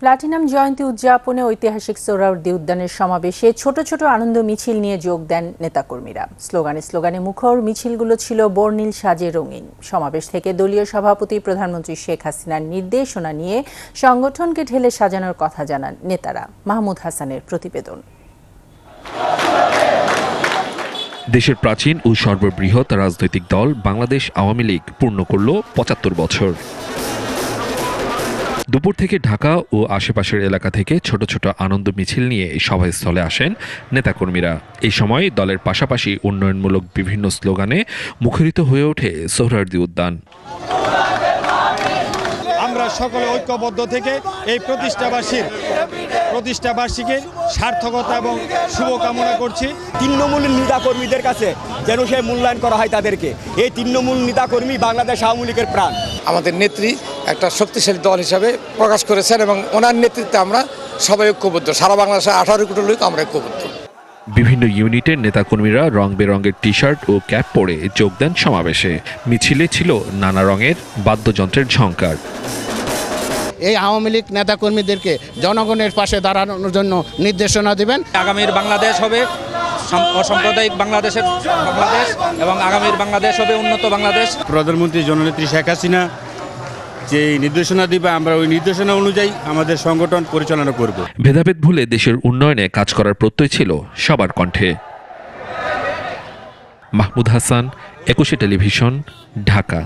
Platinum জয়ন্তী উদযাপনে ঐতিহাসিক সোহরাওয়ার্দী উদ্যানের সমাবেশে ছোট ছোট আনন্দ মিছিল নিয়ে যোগ দেন নেতাকর্মীরা। স্লোগানে স্লোগানে মুখর মিছিলগুলো ছিল বর্ণিল সাজে রঙিন। সমাবেশ থেকে দলীয় সভাপতি প্রধানমন্ত্রী শেখ হাসিনার নির্দেশনা নিয়ে সংগঠনকে ঢেলে সাজানোর কথা জানান নেতারা। মাহমুদ হাসানের প্রতিবেদন। দেশের প্রাচীন ও সর্ববৃহৎ রাজনৈতিক দল বাংলাদেশ আওয়ামী লীগ পূর্ণ করল পঁচাত্তর বছর। দুপুর থেকে ঢাকা ও আশেপাশের এলাকা থেকে ছোট ছোট আনন্দ মিছিল নিয়ে এই সভাস্থলে আসেন নেতাকর্মীরা। এই সময় দলের পাশাপাশি উন্নয়নমূলক বিভিন্ন স্লোগানে মুখরিত হয়ে ওঠে সোহরার্দি উদ্যান। আমরা সকলে ঐক্যবদ্ধ থেকে এই প্রতিষ্ঠাবাসীর প্রতিষ্ঠাবার্ষিকীর সার্থকতা এবং শুভকামনা করছি। তৃণমূল নেতাকর্মীদের কাছে যেন সে মূল্যায়ন করা হয় তাদেরকে। এই তৃণমূল নেতাকর্মী বাংলাদেশ আওয়ামী লীগের প্রাণ। আমাদের নেত্রী একটা শক্তিশালী দল হিসাবে প্রকাশ করেছেন এবং ওনার নেতৃত্বে আমরা সবাই ঐক্যবদ্ধ। সারা বাংলাদেশে আঠারো কোটি লোক আমরা ঐক্যবদ্ধ। বিভিন্ন ইউনিটের নেতাকর্মীরা রং বেরঙের টি শার্ট ও ক্যাপ পরে যোগ দেন সমাবেশে। মিছিলে ছিল নানা রঙের বাদ্যযন্ত্রের ঝংকার। এই আওয়ামী লীগ নেতাকর্মীদেরকে জনগণের পাশে দাঁড়ানোর জন্য নির্দেশনা দিবেন। আগামীর বাংলাদেশ হবে সাম- অসাম্প্রদায়িক বাংলাদেশের বাংলাদেশ এবং আগামীর বাংলাদেশ হবে উন্নত বাংলাদেশ। প্রধানমন্ত্রী জননেত্রী শেখ হাসিনা যে নির্দেশনা দিবে, আমরা ওই নির্দেশনা অনুযায়ী আমাদের সংগঠন পরিচালনা করব। ভেদাভেদ ভুলে দেশের উন্নয়নে কাজ করার প্রত্যয় ছিল সবার কণ্ঠে। মাহমুদ হাসান, একুশে টেলিভিশন, ঢাকা।